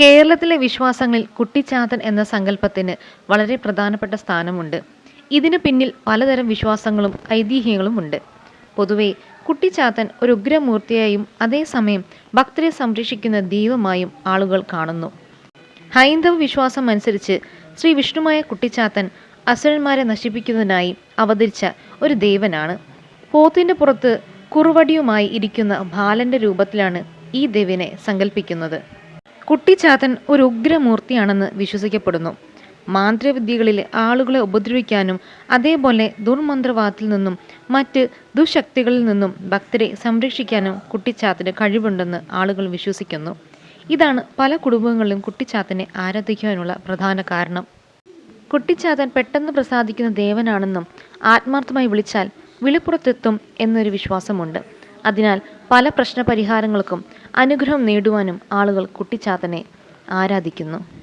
കേരളത്തിലെ വിശ്വാസങ്ങളിൽ കുട്ടിച്ചാത്തൻ എന്ന സങ്കല്പത്തിന് വളരെ പ്രധാനപ്പെട്ട സ്ഥാനമുണ്ട്. ഇതിനു പിന്നിൽ പലതരം വിശ്വാസങ്ങളും ഐതിഹ്യങ്ങളും ഉണ്ട്. പൊതുവെ കുട്ടിച്ചാത്തൻ ഒരു ഉഗ്രമൂർത്തിയായും അതേസമയം ഭക്തരെ സംരക്ഷിക്കുന്ന ദൈവമായും ആളുകൾ കാണുന്നു. ഹൈന്ദവ വിശ്വാസം അനുസരിച്ച് ശ്രീ വിഷ്ണുമായ കുട്ടിച്ചാത്തൻ അസുരന്മാരെ നശിപ്പിക്കുന്നതിനായി അവതരിച്ച ഒരു ദേവനാണ്. പോത്തിന്റെ പുറത്ത് കുറുവടിയുമായി ഇരിക്കുന്ന ബാലന്റെ രൂപത്തിലാണ് ഈ ദേവിനെ സങ്കല്പിക്കുന്നത്. കുട്ടിച്ചാത്തൻ ഒരു ഉഗ്രമൂർത്തിയാണെന്ന് വിശ്വസിക്കപ്പെടുന്നു. മാന്ത്രവിദ്യകളിൽ ആളുകളെ ഉപദ്രവിക്കാനും അതേപോലെ ദുർമന്ത്രവാദത്തിൽ നിന്നും മറ്റ് ദുശക്തികളിൽ നിന്നും ഭക്തരെ സംരക്ഷിക്കാനും കുട്ടിച്ചാത്തിന് കഴിവുണ്ടെന്ന് ആളുകൾ വിശ്വസിക്കുന്നു. ഇതാണ് പല കുടുംബങ്ങളിലും കുട്ടിച്ചാത്തനെ ആരാധിക്കാനുള്ള പ്രധാന കാരണം. കുട്ടിച്ചാത്തൻ പെട്ടെന്ന് പ്രസാദിക്കുന്ന ദേവനാണെന്നും ആത്മാർത്ഥമായി വിളിച്ചാൽ വിളിപ്പുറത്തെത്തും എന്നൊരു വിശ്വാസമുണ്ട്. അതിനാൽ പല പ്രശ്നപരിഹാരങ്ങൾക്കും അനുഗ്രഹം നേടുവാനും ആളുകൾ കുട്ടിച്ചാത്തനെ ആരാധിക്കുന്നു.